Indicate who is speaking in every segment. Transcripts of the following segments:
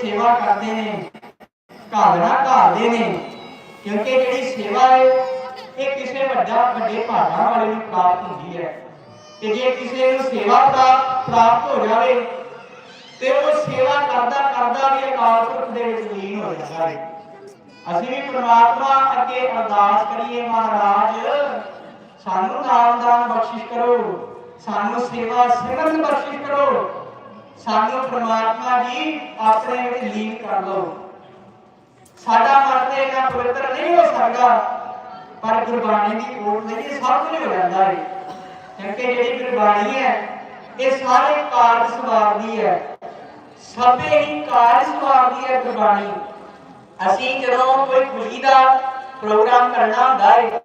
Speaker 1: ਸੇਵਾ ਕਰਦੇ ਨੇ ਘਾਲਣਾ ਘਾਲਦੇ ਨੇ। ਕਿਉਂਕਿ ਜਿਹੜੀ ਸੇਵਾ ਹੈ, ਇਹ ਕਿਸੇ ਵੱਡਾ, ਵੱਡੇ ਭਾਗਾਂ ਵਾਲੇ ਨੂੰ ਪ੍ਰਾਪਤ ਹੁੰਦੀ ਹੈ। ਤੇ ਜੇ ਕਿਸੇ ਨੂੰ ਸੇਵਾ ਪ੍ਰਾਪਤ ਪ੍ਰਾਪਤ ਹੋ ਜਾਵੇ, ਤੇ ਉਹ ਸੇਵਾ ਕਰਦਾ ਕਰਦਾ ਵੀ ਅਕਾਲ ਪੁਰਖ ਦੇ ਵਿੱਚ ਲੀਨ ਹੋ ਜਾਂਦਾ ਹੈ। ਅਸੀਂ ਵੀ ਪ੍ਰਮਾਤਮਾ ਅੱਗੇ ਅਰਦਾਸ ਕਰੀਏ, ਮਹਾਰਾਜ, ਸਾਨੂੰ ਨਾਮ ਦਾਨ ਬਖਸ਼ਿਸ਼ ਕਰੋ। ਸਾਨੂੰ ਸੇਵਾ ਸਿਮਰਨ ਬਖਸ਼ਿਸ਼ ਕਰੋ। ਸਾਨੂੰ ਪ੍ਰਮਾਤਮਾ ਜੀ ਆਪਣੇ ਵਿੱਚ ਲੀਨ ਕਰ ਲਓ। ਸਾਡਾ ਮਨ ਤੇ ਇੰਨਾ ਪਵਿੱਤਰ ਨਹੀਂ ਹੋ ਸਕਦਾ, ਪਰ ਗੁਰਬਾਣੀ ਦੀ ਕੋਟ ਦੇ ਸਭ ਕੁਝ ਹੋ ਜਾਂਦਾ ਹੈ ਕਿਉਂਕਿ ਜਿਹੜੀ ਗੁਰਬਾਣੀ ਹੈ, ਇਹ ਸਾਰੇ ਕਾਰਜ ਸਵਾਰਦੀ ਹੈ। ਸਭੇ ਹੀ ਕਾਰਜ ਸਵਾਰਦੀ ਹੈ ਗੁਰਬਾਣੀ। ਅਸੀਂ ਜਦੋਂ ਕੋਈ ਖੁਸ਼ੀ ਦਾ ਪ੍ਰੋਗਰਾਮ ਕਰਨਾ ਹੁੰਦਾ ਹੈ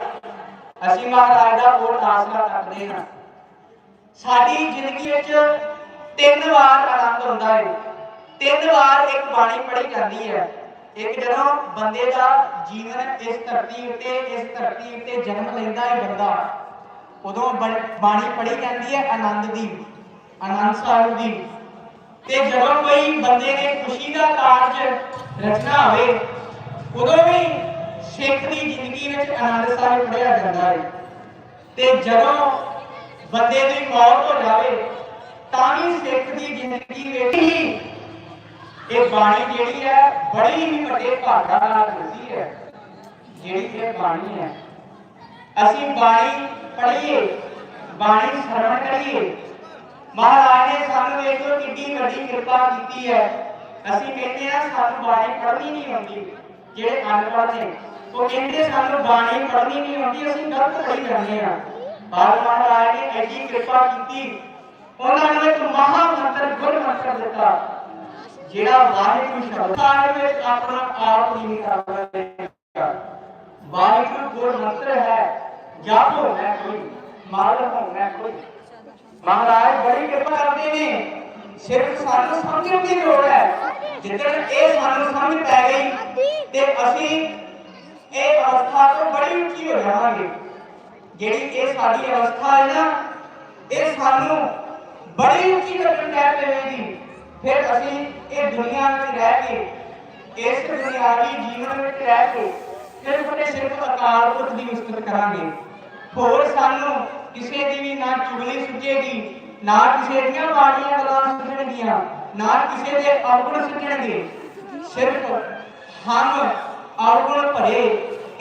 Speaker 1: ਅਸੀਂ ਮਹਾਰਾਜ ਦਾ ਕੋਲ ਆਸਰਾ ਕਰਦੇ ਹਾਂ। ਸਾਡੀ ਜ਼ਿੰਦਗੀ ਵਿੱਚ ਤਿੰਨ ਵਾਰ ਆਨੰਦ ਹੁੰਦਾ ਹੈ। ਤਿੰਨ ਵਾਰ ਇੱਕ ਬਾਣੀ ਪੜ੍ਹੀ ਜਾਂਦੀ ਹੈ। ਇੱਕ ਜਦੋਂ ਬੰਦੇ ਦਾ ਜੀਵਨ ਇਸ ਧਰਤੀ ਉੱਤੇ, ਇਸ ਧਰਤੀ ਉੱਤੇ ਜਨਮ ਲੈਂਦਾ ਹੈ ਬੰਦਾ, ਉਦੋਂ ਬਾਣੀ ਪੜ੍ਹੀ ਜਾਂਦੀ ਹੈ ਆਨੰਦ ਦੀ, ਆਨੰਦ ਸਾਹਿਬ ਦੀ। ਤੇ ਜਦੋਂ ਕੋਈ ਬੰਦੇ ਨੇ ਖੁਸ਼ੀ ਦਾ ਕਾਰਜ ਰਚਨਾ ਹੋਵੇ, ਉਦੋਂ ਵੀ ਸਿੱਖ ਦੀ ਜ਼ਿੰਦਗੀ ਵਿੱਚ ਆਨੰਦ ਸਾਹਿਬ ਪੜ੍ਹਿਆ ਜਾਂਦਾ ਹੈ। ਤੇ ਜਦੋਂ ਬੰਦੇ ਦੀ ਮੌਤ ਹੋ ਜਾਵੇ ਤਾਂ ਵੀ ਸਿੱਖ ਦੀ ਜ਼ਿੰਦਗੀ ਵਿੱਚ ਹੀ ਇਹ ਬਾਣੀ ਜਿਹੜੀ ਹੈ ਬੜੀ ਹੀ ਵੱਡੇ ਭਾਗਾ ਨਾਲ ਮਿਲਦੀ ਹੈ ਜਿਹੜੀ ਇਹ ਬਾਣੀ ਹੈ ਅਸੀਂ ਬਾਣੀ ਪੜ੍ਹੀਏ ਬਾਣੀ ਸਰਵਣ ਕਰੀਏ ਮਹਾਰਾਜ ਨੇ ਸਾਨੂੰ ਵੇਖੋ ਕਿੰਨੀ ਵੱਡੀ ਕਿਰਪਾ ਕੀਤੀ ਹੈ ਅਸੀਂ ਕਹਿੰਦੇ ਆ ਸਾਨੂੰ ਬਾਣੀ ਪੜ੍ਹਨੀ ਨਹੀਂ ਆਉਂਦੀ ਜਿਹੜੇ ਅਨਪੜ੍ਹ ਨੇ ਉਹ ਕਹਿੰਦੇ ਸਾਨੂੰ ਬਾਣੀ ਪੜ੍ਹਨੀ ਨਹੀਂ ਆਉਂਦੀ ਅਸੀਂ ਗਲਤ ਪੜ੍ਹੀ ਜਾਂਦੇ ਆ ਪਰ ਮਹਾਰਾਜ ਨੇ ਐਡੀ ਕਿਰਪਾ ਕੀਤੀ ਉਹਨਾਂ ਨੂੰ ਇੱਕ ਮਹਾ ਮੰਤਰ ਗੁਰ ਮੰਤਰ ਦਿੱਤਾ। ਜਿਹੜਾ ਵਾਹਿਗੁਰੂ ਸ਼ਬਦ ਸਾਹਿਬ ਵਿੱਚ ਆਪਣਾ ਆਪ ਨਹੀਂ ਕਰਦਾ ਵਾਹਿਗੁਰੂ ਗੁਰ ਮੰਤਰ ਹੈ, ਜਪ ਹੋਣਾ ਕੋਈ, ਮਾਲ ਹੋਣਾ ਕੋਈ। ਮਹਾਰਾਜ ਬੜੀ ਕਿਰਪਾ ਕਰਦੇ ਨੇ। ਸਿਰਫ ਸਾਨੂੰ ਸਮਝਣ ਦੀ ਲੋੜ ਹੈ। ਜਿੱਦਣ ਇਹ ਸਾਨੂੰ ਸਮਝ ਪੈ ਗਈ, ਤੇ ਅਸੀਂ ਇਹ ਅਵਸਥਾ ਤੋਂ ਬੜੀ ਉੱਚੀ ਹੋ ਜਾਵਾਂਗੇ। ਜਿਹੜੀ ਇਹ ਸਾਡੀ ਅਵਸਥਾ ਹੈ ਨਾ, ਇਹ ਸਾਨੂੰ ਬੜੀ ਉੱਚੀ ਲੱਗਣ ਲੱਗ ਪਵੇਗੀ ਫਿਰ ਅਸੀਂ ਇਹ ਦੁਨੀਆ ਵਿੱਚ ਰਹਿ ਕੇ, ਇਸ ਦੁਨਿਆਵੀ ਜੀਵਨ ਵਿੱਚ ਰਹਿ ਕੇ ਸਿਰਫ ਤੇ ਸਿਰਫ ਅਕਾਲ ਪੁਰਖ ਦੀ ਉਸਤਤ ਕਰਾਂਗੇ। ਹੋਰ ਸਾਨੂੰ ਕਿਸੇ ਦੀ ਵੀ ਨਾ ਚੁਗਲੀ ਸੁਝੇਗੀ, ਨਾ ਕਿਸੇ ਦੀਆਂ ਮਾੜੀਆਂ ਗੱਲਾਂ ਸੁਝਣਗੀਆਂ, ਨਾ ਕਿਸੇ ਦੇ ਅਵਗੁਣ ਸੁਝਣਗੇ। ਸਿਰਫ ਹਮ ਅਵਗੁਣ ਭਰੇ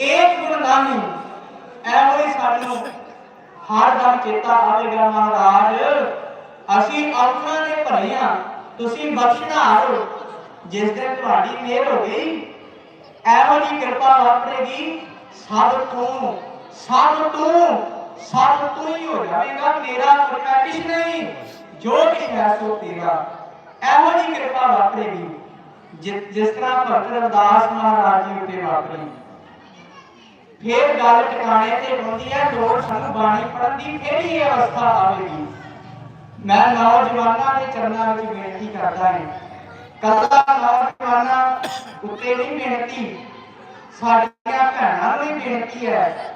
Speaker 1: ਇੱਕ ਗੁਣ ਨਹੀਂ ਐਵੇਂ ਸਾਨੂੰ ਹਰ ਦਮ ਚੇਤਾ ਆਵੇਗਾ ਮਹਾਰਾਜ। ਅਸੀਂ ਅਵਗੁਣਾਂ ਦੇ ਭਰੇ ਹਾਂ ਤੁਸੀਂ ਬਖਸ਼ਣਹਾਰ ਹੋ ਜਿਸ ਦਿਨ ਤੁਹਾਡੀ ਮਿਹਰ ਹੋ ਗਈ ਐਵੇਂ ਦੀ ਕਿਰਪਾ ਵਾਪਰੇਗੀ। ਸਭ ਤੋਂ ਸਭ ਤੋਂ ਸਭ ਤੋਂ ਹੀ ਹੋ ਜਾਵੇਗਾ, ਤੇਰਾ ਕੋਈ ਕਿਛ ਨਹੀਂ, ਜੋ ਕਿਛ ਹੈ ਸੋ ਤੇਰਾ। ਇਹੋ ਜੀ ਕਿਰਪਾ ਵਾਪਰੇਗੀ ਜਿਸ ਤਰ੍ਹਾਂ ਭਗਤ ਰਵਿਦਾਸ ਮਹਾਰਾਜ ਜੀ ਉੱਤੇ ਵਾਪਰੀ। ਫੇਰ ਗੱਲ ਟਿਕਾਣੇ ਤੇ ਹੁੰਦੀ ਹੈ ਲੋੜ ਸਾਨੂੰ ਬਾਣੀ ਪੜਨ ਦੀ ਫੇਰ ਹੀ ਇਹ ਅਵਸਥਾ ਆਵੇਗੀ? ਮੈਂ ਨੌਜਵਾਨਾਂ ਦੇ ਚਰਨਾਂ ਵਿੱਚ ਬੇਨਤੀ ਕਰਦਾ ਹਾਂ। ਕੱਲਾ ਨੌਜਵਾਨਾਂ ਉੱਤੇ ਨਹੀਂ ਬੇਨਤੀ, ਸਾਡੀਆਂ ਭੈਣਾਂ ਨੂੰ ਬੇਨਤੀ ਹੈ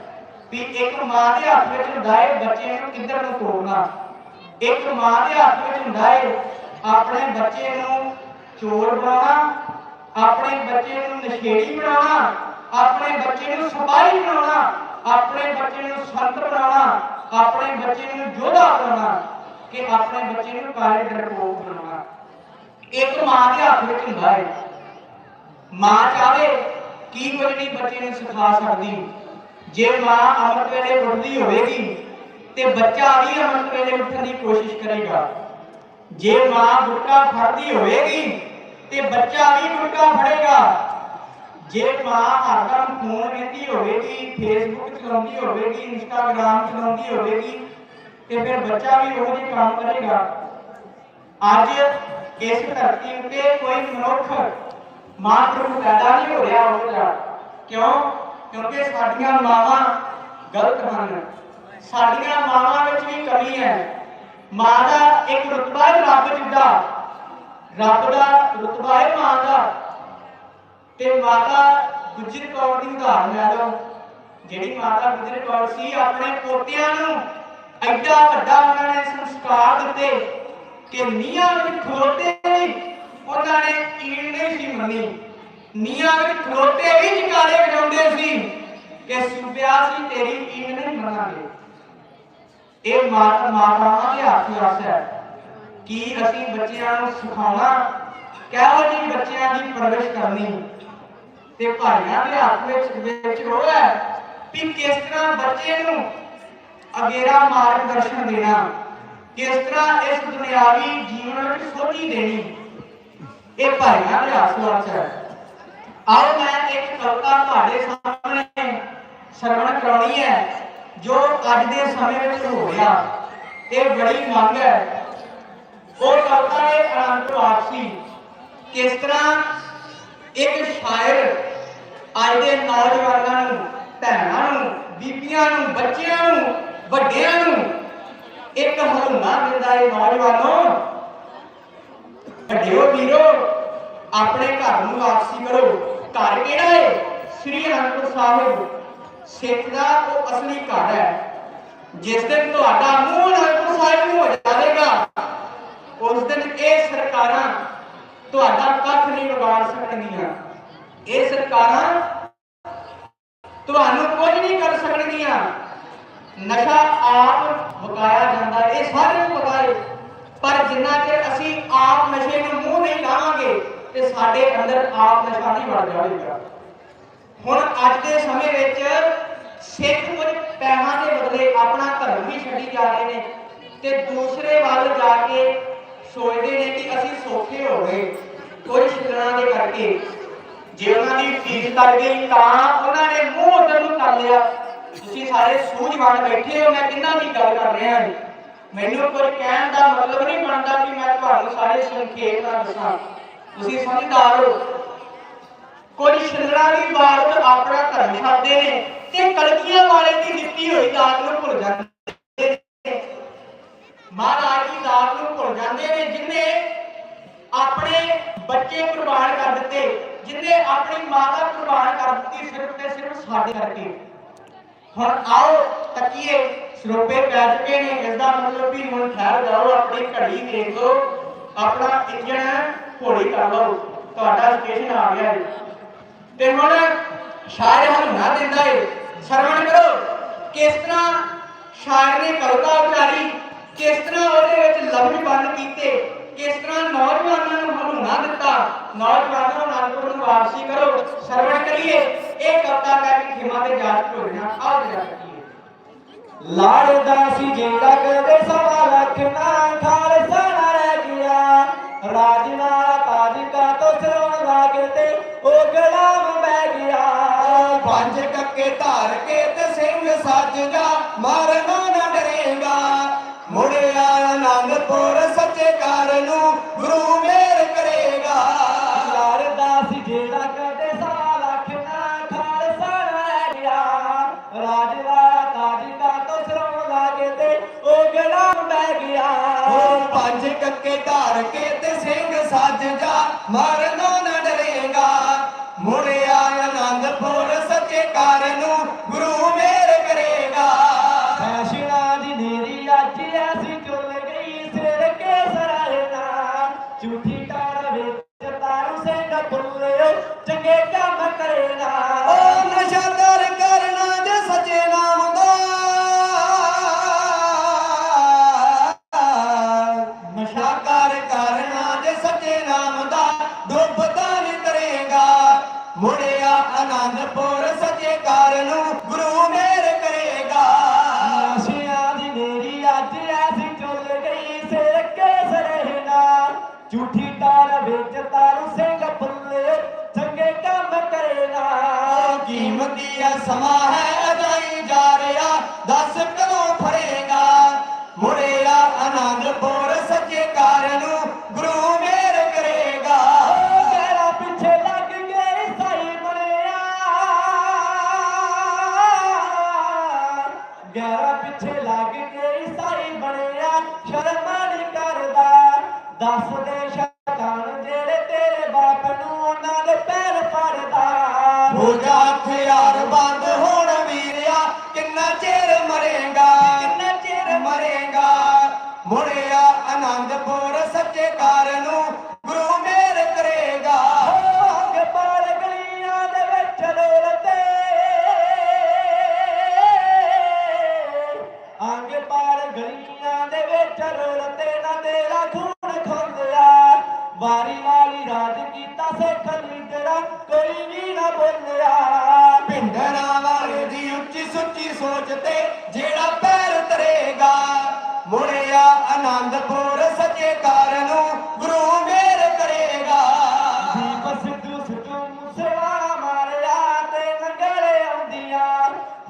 Speaker 1: ਵੀ ਇੱਕ ਮਾਂ ਦੇ ਹੱਥ ਵਿੱਚ ਹੁੰਦਾ ਬੱਚੇ ਨੂੰ ਕਿੱਧਰ ਨੂੰ ਤੋਰਨਾ? ਇੱਕ ਮਾਂ ਦੇ ਹੱਥ ਵਿੱਚ ਹੁੰਦਾ ਆਪਣੇ ਬੱਚੇ ਨੂੰ ਚੋਰ ਬਣਾਉਣਾ, ਆਪਣੇ ਬੱਚੇ ਨੂੰ ਨਸ਼ੇੜੀ ਬਣਾਉਣਾ, ਆਪਣੇ ਬੱਚੇ ਨੂੰ ਸਿਪਾਹੀ ਬਣਾਉਣਾ, ਆਪਣੇ ਬੱਚੇ ਨੂੰ ਸੰਤ ਬਣਾਉਣਾ, ਆਪਣੇ ਬੱਚੇ ਨੂੰ ਯੋਧਾ ਬਣਾਉਣਾ। ਕਿ ਆਪਣੇ ਬੱਚੇ ਨੂੰ ਕਾਲੇ ਡਰਪੋਕ ਬਣਾਉਣਾ। ਇੱਕ ਮਾਂ ਦੇ ਹੱਥ ਵਿੱਚ ਹੁੰਦਾ ਹੈ। ਮਾਂ ਚਾਵੇ ਕੀ ਕੁਝ ਨਹੀਂ ਬੱਚੇ ਨੂੰ ਸਿਖਾ ਸਕਦੀ ਜੇ ਮਾਂ ਅੰਮ੍ਰਿਤ ਵੇਲੇ ਉੱਠਦੀ ਹੋਵੇਗੀ, ਤੇ ਬੱਚਾ ਵੀ ਅੰਮ੍ਰਿਤ ਵੇਲੇ ਉੱਠਣ ਦੀ ਕੋਸ਼ਿਸ਼ ਕਰੇਗਾ। ਜੇ ਮਾਂ ਗੁਟਕਾ ਫੜਦੀ ਹੋਵੇਗੀ, ਤੇ ਬੱਚਾ ਵੀ ਗੁਟਕਾ ਫੜੇਗਾ। ਜੇ ਮਾਂ ਹਰਦਮ ਫੋਨ ਵੇਖਦੀ ਹੋਵੇਗੀ ਫੇਸਬੁੱਕ ਚਲਾਉਂਦੀ ਹੋਵੇਗੀ ਇੰਸਟਾਗ੍ਰਾਮ ਚਲਾਉਂਦੀ ਹੋਵੇਗੀ ਤੇ ਫਿਰ ਬੱਚਾ ਵੀ ਉਹੋ ਜਿਹੇ ਕੰਮ ਕਰੇਗਾ। ਅੱਜ ਇਸ ਧਰਤੀ ਉੱਤੇ ਕੋਈ ਮਨੁੱਖ ਮਾਤਰੂ ਪੈਦਾ ਨਹੀਂ ਹੋ ਰਿਹਾ ਹੋਵੇਗਾ ਕਿਉਂ? ਕਿਉਂਕਿ ਸਾਡੀਆਂ ਮਾਵਾਂ ਗਲਤ ਹਨ। ਸਾਡੀਆਂ ਮਾਵਾਂ ਵਿੱਚ ਵੀ ਕਮੀ ਹੈ। ਮਾਂ ਦਾ ਇੱਕ ਰੁਤਬਾ ਹੈ ਰੱਬ ਜਿੱਡਾ ਰੱਬ ਦਾ ਰੁਤਬਾ ਹੈ ਮਾਂ ਦਾ। ਤੇ ਮਾਤਾ ਗੁਜਰ ਕੌਰ ਦੀ ਉਦਾਹਰਨ ਲੈ ਲਓ। ਜਿਹੜੀ ਮਾਤਾ ਗੁਜਰ ਕੌਰ ਸੀ, ਆਪਣੇ ਪੋਤਿਆਂ ਨੂੰ ਐਡਾ ਵੱਡਾ ਉਹਨਾਂ ਨੇ ਸੰਸਕਾਰ ਦਿੱਤੇ ਕਿ ਨੀਹਾਂ ਵਿੱਚ ਖਲੋਤੇ ਉਹਨਾਂ ਨੇ ਈਣ ਨਹੀਂ ਸੀ ਮੰਨੀ ਨੀਆਂ ਵਿੱਚ ਖਲੋਤੇ ਵੀ ਜਕਾਰੇ ਵਜਾਉਂਦੇ ਸੀ ਕਿ ਸੂਬਿਆ ਸੀ, ਤੇਰੀ ਈਣ ਨਹੀਂ ਮੰਨਾਂਗੇ। ਇਹ ਮਾਤਾ ਮਾਤਾਵਾਂ ਦੇ ਹੱਥ ਵਸ ਹੈ ਕਿ ਅਸੀਂ ਬੱਚਿਆਂ ਨੂੰ ਸਿਖਾਉਣਾ, ਕਿਹੋ ਜਿਹੀ ਬੱਚਿਆਂ ਦੀ ਪਰਵਰਿਸ਼ ਕਰਨੀ। ਤੇ ਭਾਈਆਂ ਦੇ ਹੱਥ ਵਿੱਚ ਵਿੱਚ ਉਹ ਹੈ ਕਿ ਕਿਸ ਤਰ੍ਹਾਂ ਬੱਚੇ ਨੂੰ ਅਗੇਰਾ ਮਾਰਗਦਰਸ਼ਨ ਦੇਣਾ। ਕਿਸ ਤਰ੍ਹਾਂ ਇਸ ਦੁਨਿਆਵੀ ਜੀਵਨ ਵਿੱਚ ਸੋਝੀ ਦੇਣੀ? ਇਹ ਭਾਈਆਂ ਦੇ ਹੱਥ ਹੈ। ਆਓ ਮੈਂ ਇੱਕ ਕਵਿਤਾ ਤੁਹਾਡੇ ਸਾਹਮਣੇ ਸਰਵਣ ਕਰਾਉਣੀ ਹੈ, ਜੋ ਅੱਜ ਦੇ ਸਮੇਂ ਵਿੱਚ ਹੋ ਰਿਹਾ ਇਹ ਬੜੀ ਮੰਗ ਹੈ। ਉਹ ਕਵਿਤਾ ਹੈ ਅਨੰਤ ਵਾਪਸੀ ਕਿਸ ਤਰ੍ਹਾਂ ਇੱਕ ਸ਼ਾਇਰ ਅੱਜ ਦੇ ਨੌਜਵਾਨਾਂ ਨੂੰ, ਭੈਣਾਂ ਨੂੰ, ਬੀਬੀਆਂ ਨੂੰ, ਬੱਚਿਆਂ ਨੂੰ ਵੱਡਿਆਂ ਨੂੰ ਇੱਕ ਹਲੂਣਾ ਦਿੰਦਾ ਹੈ ਨੌਜਵਾਨੋ। ਵੱਡਿਓ ਵੀਰੋ, ਆਪਣੇ ਘਰ ਨੂੰ ਵਾਪਸੀ ਕਰੋ। ਘਰ ਕਿਹੜਾ ਹੈ ਸ੍ਰੀ ਅਨੰਦਪੁਰ ਸਾਹਿਬ। ਸਿੱਖ ਦਾ ਉਹ ਅਸਲੀ ਘਰ ਹੈ। ਜਿਸ ਦਿਨ ਤੁਹਾਡਾ ਮੂੰਹ ਅਨੰਦਪੁਰ ਸਾਹਿਬ ਨੂੰ ਹੋ ਜਾਵੇਗਾ, ਉਸ ਦਿਨ ਇਹ ਸਰਕਾਰਾਂ ਤੁਹਾਡਾ ਕੱਖ ਨਹੀਂ ਵਿਗਾੜ ਸਕਣਗੀਆਂ। ਇਹ ਸਰਕਾਰਾਂ ਤੁਹਾਨੂੰ ਕੁਝ ਨਹੀਂ ਕਰ ਸਕਣਗੀਆਂ। ਨਸ਼ਾ ਆਪ ਵਕਾਇਆ ਜਾਂਦਾ, ਇਹ ਸਾਰੇ ਨੂੰ ਵਕਾਏ ਪਰ ਜਿੰਨਾ ਚਿਰ ਅਸੀਂ ਆਪ ਨਸ਼ੇ ਨੂੰ ਮੂੰਹ ਨਹੀਂ ਲਾਵਾਂਗੇ, ਤੇ ਸਾਡੇ ਅੰਦਰ ਆਪ ਨਸ਼ਾ ਨਹੀਂ ਵੜ ਜਾਵੇਗਾ। ਹੁਣ ਅੱਜ ਦੇ ਸਮੇਂ ਵਿੱਚ ਸਿੱਖ ਕੁਝ ਪੈਸਿਆਂ ਦੇ ਬਦਲੇ ਆਪਣਾ ਧਰਮ ਵੀ ਛੱਡੀ ਜਾ ਰਹੇ ਨੇ, ਤੇ ਦੂਸਰੇ ਵੱਲ ਜਾ ਕੇ ਸੋਚਦੇ ਨੇ ਕਿ ਅਸੀਂ ਸੌਖੇ ਹੋ ਗਏ ਕੁਝ ਛਿੱਲਣਾ ਦੇ ਕਰਕੇ। ਜੇ ਉਹਨਾਂ ਦੀ ਫੀਸ ਕਰ ਗਈ ਤਾਂ ਉਹਨਾਂ ਨੇ ਮੂੰਹ ਉਧਰ ਨੂੰ ਕਰ ਲਿਆ। ਤੁਸੀਂ ਸਾਰੇ ਸੂਝਵਾਨ ਬੈਠੇ ਹੋ, ਮੈਂ ਕਿੰਨਾ ਦੀ ਗੱਲ ਕਰ ਰਿਹਾ ਹਾਂ ਮੈਨੂੰ ਕੋਈ ਕਹਿਣ ਦਾ ਮਤਲਬ ਨਹੀਂ ਬਣਦਾ ਕਿ ਮੈਂ ਤੁਹਾਨੂੰ ਸਾਰੇ ਸੰਖੇਪ ਨਾਲ ਦੱਸਾਂ। ਤੁਸੀਂ ਸਮਝਦਾਰ ਹੋ। ਕੁਝ ਛਿੱਲਣਾ ਦੀ ਬਾਤ ਆਪਣਾ ਧਰਮ ਛੱਡਦੇ ਨੇ ਤੇ ਕਲਕੀਆਂ ਵਾਲੇ ਦੀ ਦਿੱਤੀ ਹੋਈ ਦਾਤ ਨੂੰ ਭੁੱਲ ਜਾਂਦੇ ਨੇ। ਮਹਾਰਾਜ ਦੀ ਦਾਤ ਨੂੰ ਭੁੱਲ ਜਾਂਦੇ ਨੇ ਜਿਨ੍ਹਾਂ ਆਪਣੇ ਬੱਚੇ ਕੁਰਬਾਨ ਕਰ ਦਿੱਤੇ ਜਿਨ੍ਹਾਂ ਆਪਣੀ ਮਾਤਾ ਕੁਰਬਾਨ ਕਰ ਦਿੱਤੀ ਸਿਰਫ ਤੇ ਸਿਰਫ ਸਾਡੇ ਕਰਕੇ। ਹੁਣ ਆਓ, ਤੱਕੀਏ, ਸਰੋਪੇ ਪੈ ਚੁੱਕੇ ਨੇ ਇਸ ਦਾ ਮਤਲਬ ਵੀ ਹੁਣ ਠਹਿਰ ਜਾਓ ਆਪਣੀ ਘੜੀ ਦੇਖ ਆਪਣਾ ਇੰਜਣ ਹੌਲੀ ਕਰ ਲਓ। ਤੁਹਾਡਾ ਸਟੇਸ਼ਨ ਆ ਗਿਆ ਹੈ ਤੇ ਹੁਣ ਸ਼ਾਇਰ ਹਲੂਣਾ ਦਿੰਦਾ ਏ। ਸਰਵਣ ਕਰੋ, ਕਿਸ ਤਰ੍ਹਾਂ ਸ਼ਾਇਰ ਨੇ ਕਵਿਤਾ ਉਚਾਰੀ, ਕਿਸ ਤਰ੍ਹਾਂ ਉਹਦੇ ਵਿੱਚ ਲਫ਼ਜ਼ ਬੰਦ ਕੀਤੇ। ਕਿਸ ਤਰ੍ਹਾਂ ਨੌਜਵਾਨਾਂ ਨੂੰ ਹਲੂਣਾ ਦਿੱਤਾ? ਨੌਜਵਾਨਾਂ ਨੂੰ ਅਨੰਦਪੁਰ ਵਾਪਸੀ ਕਰੋ। ਸਰਵਣ ਕਰੀਏ। ਇਹ ਕਵਿਤਾ ਕੇ ਖਿਮਾ ਤੇ ਜਾਚ ਢੋਲਣਾ ਆਓ ਜਾ ਸਕੀਏ
Speaker 2: ਲਾੜਦਾ ਸੀ ਜਿਹੜਾ ਕਦੇ ਸਵਾ ਲੱਖ ਨਾ ਖਾਲਸਾ ਨਾ ਰਹਿ ਗਿਆ। ਰਾਜ ਤਾਜ ਕਾ ਤੋ ਸਰਵਣ ਲਾਗੇ ਤੇ ਉਹ ਗੁਲਾਮ ਬਹਿ ਗਿਆ। ਪੰਜ ਕੱਕੇ ਧਾਰ ਕੇ ਤੇ ਸਿੰਘ ਸੱਜ ਜਾ। ਮਰਨਾ ਨਾ ਡਰੇਗਾ। ਮੁੜਿਆ ਆਨੰਦਪੁਰ ਸੱਚੇ ਕਾਰ ਨੂੰ ਗੁਰੂ ਮੇਰ ਕਰੇਗਾ। ਲਾੜਦਾ ਸੀ ਜਿਹੜਾ ਕਦੇ ਲੱਖ ਨਾ ਖਾਲਸਾ ਰਹਿ ਗਿਆ ਰਾਜ ਵਾਲਾ ਤਾਜ ਦਾ ਤੋਂ ਸਰੋਂ ਲਾਗੇ ਤੇ ਉਹ ਗੁਲਾਮ ਬਹਿ ਗਿਆ। ਉਹ ਪੰਜ ਕੱਕੇ ਧਾਰ ਕੇ ਤੇ ਸਿੰਘ ਸੱਜ 11 ਪਿੱਛੇ ਲੱਗ ਕੇ ਈਸਾਈ ਬਣਿਆ ਸ਼ਰਮ ਨਹੀਂ ਕਰਦਾ। ਦੱਸ ਦੇ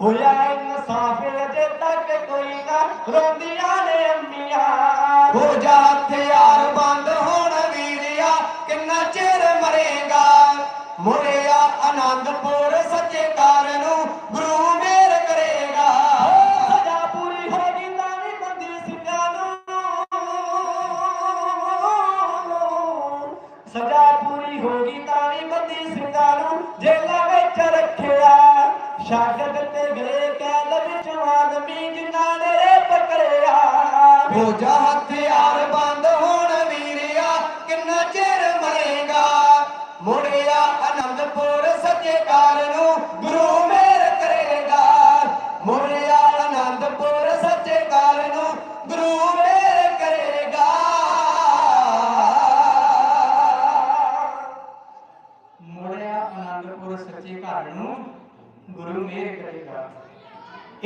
Speaker 2: ਹੋਇਆ ਇਨਸਾਫ ਅਜੇ ਤੱਕ ਕੋਈ ਨਾ ਰੋਂਦੀਆਂ ਨੇ ਅੰਮੀਆਂ।
Speaker 3: ਹੋ ਜਾ
Speaker 2: ਤੇ ਗਏ ਕੈਦ ਵਿੱਚ ਆਦਮੀ ਜਿਨ੍ਹਾਂ ਪਕੜਿਆ।
Speaker 3: ਹੋ ਜਾ ਹਥਿਆਰ ਬੰਦ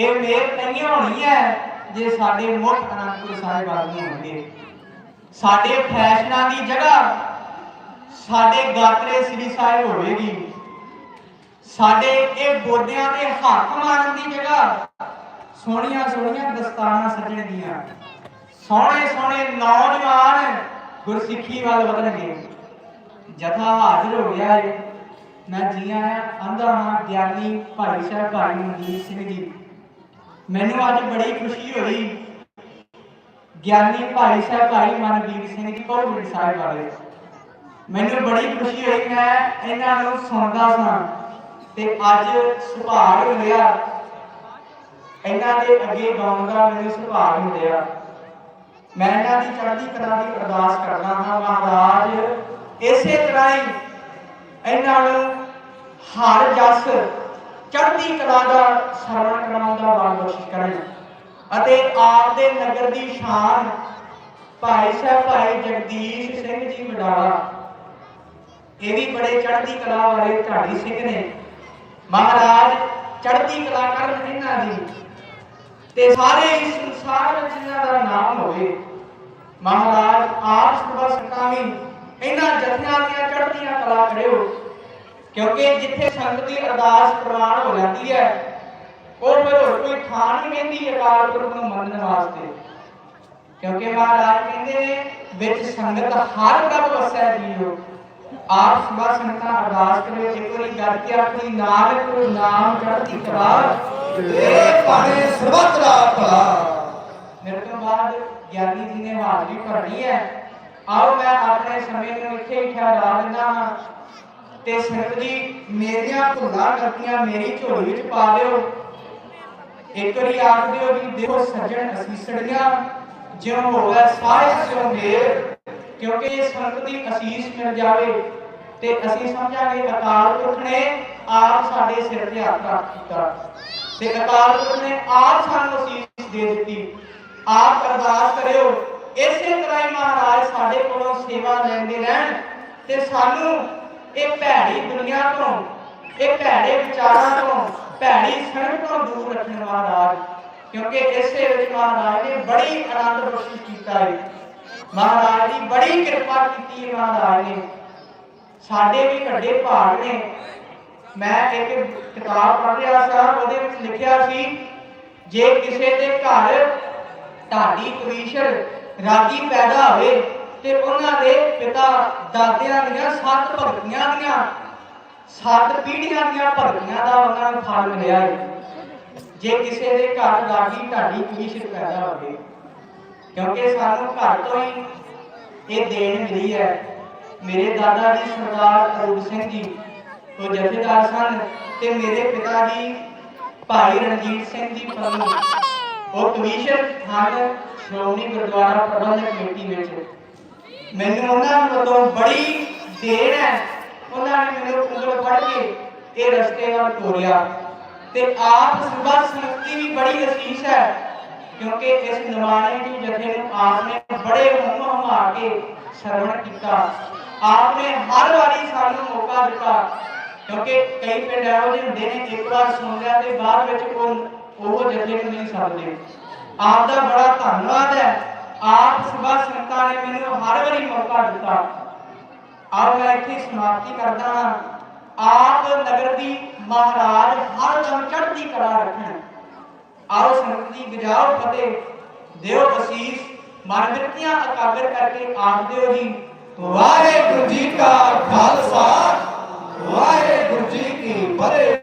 Speaker 1: ਇਹ ਮਿਹਰ ਨਹੀਂ ਹੋਣੀ ਹੈ ਜੇ ਸਾਡੇ ਮੁੱਖ ਆਨੰਦਪੁਰ ਸਾਹਿਬ ਵੱਲ ਹੋਣਗੇ ਸਾਡੇ ਫੈਸ਼ਨਾਂ ਦੀ ਜਗ੍ਹਾ ਸਾਡੇ ਗਾਤਰੇ ਸ੍ਰੀ ਸਾਹਿਬ ਹੋਵੇਗੀ। ਸਾਡੇ ਇਹ ਬੋਦਿਆਂ ਤੇ ਹੱਥ ਮਾਰਨ ਦੀ ਜਗ੍ਹਾ ਸੋਹਣੀਆਂ ਸੋਹਣੀਆਂ ਦਸਤਾਰਾਂ ਸੱਜਣ ਦੀਆਂ ਸੋਹਣੇ ਸੋਹਣੇ ਨੌਜਵਾਨ ਗੁਰਸਿੱਖੀ ਵੱਲ ਵਧਣਗੇ। ਜਥਾ ਹਾਜ਼ਰ ਹੋ ਗਿਆ ਹੈ ਮੈਂ ਜੀ ਆਇਆ ਆਂਦਾ ਹਾਂ ਗਿਆਨੀ ਭਾਈ ਸਾਹਿਬ ਭਾਈ ਮਨਜੀਤ ਸਿੰਘ ਜੀ। ਮੈਨੂੰ ਅੱਜ ਬੜੀ ਖੁਸ਼ੀ ਹੋਈ। ਗਿਆਨੀ ਭਾਈ ਸਾਹਿਬ, ਭਾਈ ਮਨਵੀਰ ਸਿੰਘ ਜੀ, ਕੋਲ ਸਾਹਿਬ ਵਾਲੇ। ਮੈਨੂੰ ਬੜੀ ਖੁਸ਼ੀ ਹੋਈ, ਮੈਂ ਇਹਨਾਂ ਨੂੰ ਸੁਣਦਾ ਸਾਂ ਤੇ ਅੱਜ ਸੁਭਾਗ ਹੋਇਆ ਇਹਨਾਂ ਦੇ ਅੱਗੇ ਗਾਉਣ ਦਾ ਮੈਨੂੰ ਸੁਭਾਗ ਮਿਲਿਆ ਮੈਂ ਇਹਨਾਂ ਦੀ ਚੜ੍ਹਦੀ ਕਲਾ ਦੀ ਅਰਦਾਸ ਕਰਦਾ ਹਾਂ, ਮਹਾਰਾਜ, ਇਸੇ ਤਰ੍ਹਾਂ ਹੀ ਇਹਨਾਂ ਨੂੰ ਹਰ ਜਸ ਚੜ੍ਹਦੀ ਕਲਾ ਦਾ ਸਰਵਣ ਕਰਾਉਣ ਕਰਨ। ਅਤੇ ਆਪ ਦੇ ਨਗਰ ਦੀ ਸ਼ਾਨ, ਭਾਈ ਸਾਹਿਬ, ਭਾਈ ਜਗਦੀਸ਼ ਸਿੰਘ ਜੀ ਵਡਾਲਾ। ਇਹ ਵੀ ਬੜੇ ਚੜ੍ਹਦੀ ਕਲਾ ਵਾਲੇ ਢਾਡੀ ਸਿੰਘ ਨੇ। ਮਹਾਰਾਜ ਚੜ੍ਹਦੀ ਕਲਾ ਕਰਨ ਇਹਨਾਂ ਦੀ। ਤੇ ਸਾਰੇ ਇਸ ਸੰਸਾਰ ਵਿੱਚ ਇਹਨਾਂ ਦਾ ਨਾਮ ਹੋਵੇ, ਮਹਾਰਾਜ ਆਪ ਸਭਾ ਸੰਤਾਂ ਵੀ ਇਹਨਾਂ ਜਥਿਆਂ ਦੀਆਂ ਚੜ੍ਹਦੀਆਂ ਕਲਾ ਕਰਿਓ। ਕਿਉਂਕਿ ਜਿੱਥੇ ਸੰਗਤ ਦੀ ਅਰਦਾਸ ਪ੍ਰਵਾਨ ਹੋ ਜਾਂਦੀ ਹੈ ਉਹ ਫਿਰ ਕੋਈ ਥਾਂ ਨਹੀਂ ਕਹਿੰਦੀ ਅਕਾਲ ਪੁਰਖ ਨੂੰ ਮੰਨਣ ਵਾਸਤੇ। ਕਿਉਂਕਿ ਮਹਾਰਾਜ ਕਹਿੰਦੇ ਨੇ, ਵਿੱਚ ਸੰਗਤ ਹਰ ਪ੍ਰਭ ਵਸੈ ਜੀਓ। ਆਪ ਸਭਾ ਸੰਗਤਾਂ ਅਰਦਾਸ ਕਰਿਓ ਇੱਕ ਵਾਰੀ ਗੱਜ ਆਪਣੀ ਨਾਨਕ ਨਾਮ ਚੜ੍ਹਦੀ ਕਲਾ
Speaker 3: ਇਹ ਪਾਣੇ ਸਰਬੱਤ ਦਾ ਭਲਾ।
Speaker 1: ਮੇਰੇ ਤੋਂ ਬਾਅਦ ਗਿਆਨੀ ਜੀ ਨੇ ਹਾਜ਼ਰੀ ਭਰਨੀ ਹੈ। ਆਓ ਮੈਂ ਆਪਣੇ ਸਮੇਂ ਨੂੰ ਇੱਥੇ ਹੀ ਠਹਿਰਾ ਦਿੰਦਾ ਹਾਂ। ਤੇ ਸੰਗਤ ਜੀ, ਮੇਰੀਆਂ ਭੁੱਲਾਂ ਗਲਤੀਆਂ ਮੇਰੀ ਝੋਲੀ ਵਿੱਚ ਪਾ ਦਿਓ। ਇੱਕ ਵਾਰੀ ਆਖ ਦਿਓ ਜੀ ਦੇਖੋ ਸੱਜਣ ਅਸੀਸੜੀਆਂ ਜਿਉਂ ਹੋਵੇ ਸਾਰੇ ਸਿਉ ਮੇਰ ਕਿਉਂਕਿ ਇਹ ਸੰਗਤ ਦੀ ਅਸੀਸ ਮਿਲ ਜਾਵੇ। ਤੇ ਅਸੀਂ ਸਮਝਾਂਗੇ ਅਕਾਲ ਪੁਰਖ ਨੇ ਆਪ ਸਾਡੇ ਸਿਰ ਤੇ ਹੱਥ ਰੱਖ ਕੀਤਾ ਤੇ ਅਕਾਲ ਪੁਰਖ ਨੇ ਆਪ ਸਾਨੂੰ ਅਸੀਸ ਦੇ ਦਿੱਤੀ। ਆਪ ਅਰਦਾਸ ਕਰਿਓ, ਇਸੇ ਤਰ੍ਹਾਂ ਹੀ ਮਹਾਰਾਜ ਸਾਡੇ ਕੋਲੋਂ ਸੇਵਾ ਲੈਂਦੇ ਰਹਿਣ ਤੇ ਸਾਨੂੰ ਇਹ ਭੈੜੀ ਦੁਨੀਆ ਤੋਂ, ਇਹ ਭੈੜੇ ਵਿਚਾਰਾਂ ਤੋਂ ਭੈੜੀ ਸੰਗਤ ਤੋਂ ਦੂਰ ਰੱਖਣ ਮਹਾਰਾਜ ਕਿਉਂਕਿ ਇਸੇ ਵਿੱਚ ਮਹਾਰਾਜ ਨੇ ਬੜੀ ਆਨੰਦ ਬਖਸ਼ਿਸ਼ ਕੀਤਾ ਹੈ। ਮਹਾਰਾਜ ਦੀ ਬੜੀ ਕਿਰਪਾ ਕੀਤੀ ਹੈ ਮਹਾਰਾਜ ਨੇ। ਸਾਡੇ ਵੀ ਵੱਡੇ ਭਾਗ ਨੇ। ਮੈਂ ਇੱਕ ਕਿਤਾਬ ਪੜ੍ਹ ਰਿਹਾ ਸਾਂ, ਉਹਦੇ ਵਿੱਚ ਲਿਖਿਆ ਸੀ, ਜੇ ਕਿਸੇ ਦੇ ਘਰ ਢਾਡੀ ਕਵੀਸ਼ਰ ਰਾਗੀ ਪੈਦਾ ਹੋਵੇ, ਤੇ ਉਹਨਾਂ ਦੇ ਪਿਤਾ ਦਾਦਿਆਂ ਦੀਆਂ ਸੱਤ ਭਗਤੀਆਂ ਦੀਆਂ ਸੱਤ ਪੀੜ੍ਹੀਆਂ ਦੀਆਂ ਭਗਤੀਆਂ ਦਾ ਉਹਨਾਂ ਨੂੰ ਫਲ ਮਿਲਿਆ ਹੈ ਜੇ ਕਿਸੇ ਦੇ ਘਰ ਰਾਗੀ ਢਾਡੀ ਕਵੀਸ਼ਰ ਪੈਦਾ ਹੋਵੇ ਕਿਉਂਕਿ ਸਾਨੂੰ ਘਰ ਤੋਂ ਹੀ ਇਹ ਦੇਣ ਮਿਲੀ ਹੈ। ਮੇਰੇ ਦਾਦਾ ਜੀ ਸਰਦਾਰ ਅਰੂਪ ਸਿੰਘ ਜੀ, ਉਹ ਜਥੇਦਾਰ ਸਨ ਤੇ ਮੇਰੇ ਪਿਤਾ ਜੀ ਭਾਈ ਰਣਜੀਤ ਸਿੰਘ ਜੀ ਪੰਨੂ ਉਹ ਕਮਿਸ਼ਨ ਹਨ ਸ਼੍ਰੋਮਣੀ ਗੁਰਦੁਆਰਾ ਪ੍ਰਬੰਧਕ ਕਮੇਟੀ ਵਿੱਚ। ਮੈਨੂੰ ਉਹਨਾਂ ਵੱਲੋਂ ਬੜੀ ਦੇਣ ਹੈ ਉਹਨਾਂ ਨੇ ਮੈਨੂੰ ਉਂਗਲ ਫੜ ਕੇ ਇਹ ਰਸਤੇ ਵੱਲ ਤੋਰਿਆ ਤੇ ਆਪ ਸੁਭਾ ਸੰਗਤੀ ਵੀ ਬੜੀ ਅਸੀਸ ਹੈ, ਕਿਉਂਕਿ ਇਸ ਨਿਮਾਣੇ ਦੀ ਜਥੇ ਨੂੰ ਆਪ ਨੇ ਬੜੇ ਹੁਮ ਹਮਾ ਕੇ ਸਰਵਣ ਕੀਤਾ। ਆਪ ਨੇ ਹਰ ਵਾਰੀ ਸਾਨੂੰ ਮੌਕਾ ਦਿੱਤਾ, ਕਿਉਂਕਿ ਕਈ ਪਿੰਡ ਇਹੋ ਜਿਹੇ ਹੁੰਦੇ ਨੇ, ਇੱਕ ਵਾਰ ਸੁਣ ਲਿਆ ਤੇ ਬਾਅਦ ਵਿੱਚ ਉਹ ਉਹ ਜਥੇ ਨੂੰ ਨਹੀਂ ਸਕਦੇ ਆਪ ਦਾ ਬੜਾ ਧੰਨਵਾਦ ਹੈ। ਆਪ ਸਭਾ ਸੰਗਤਾਂ ਨੇ ਮੈਨੂੰ ਹਰ ਵਾਰੀ ਮੌਕਾ ਦਿੱਤਾ। ਆਓ ਮੈਂ ਇੱਥੇ ਸਮਾਪਤੀ ਕਰਦਾ ਹਾਂ। ਆਪ ਨਗਰ ਦੀ ਮਹਾਰਾਜ ਹਰ ਦਮ ਚੜ੍ਹਦੀ ਕਲਾ ਰੱਖਣ। ਆਓ ਸੰਗਤ ਦੀ ਗਜਾਓ ਫਤਿਹ। ਦਿਓ ਬਸੀਸ ਮਨ ਬਿਰਤੀਆਂ ਇਕਾਗਰ ਕਰਕੇ ਆਪ ਦਿਓ ਜੀ।
Speaker 3: ਵਾਹਿਗੁਰੂ ਜੀ ਕਾ ਖਾਲਸਾ। ਵਾਹਿਗੁਰੂ ਜੀ ਕੀ ਫਤਿਹ।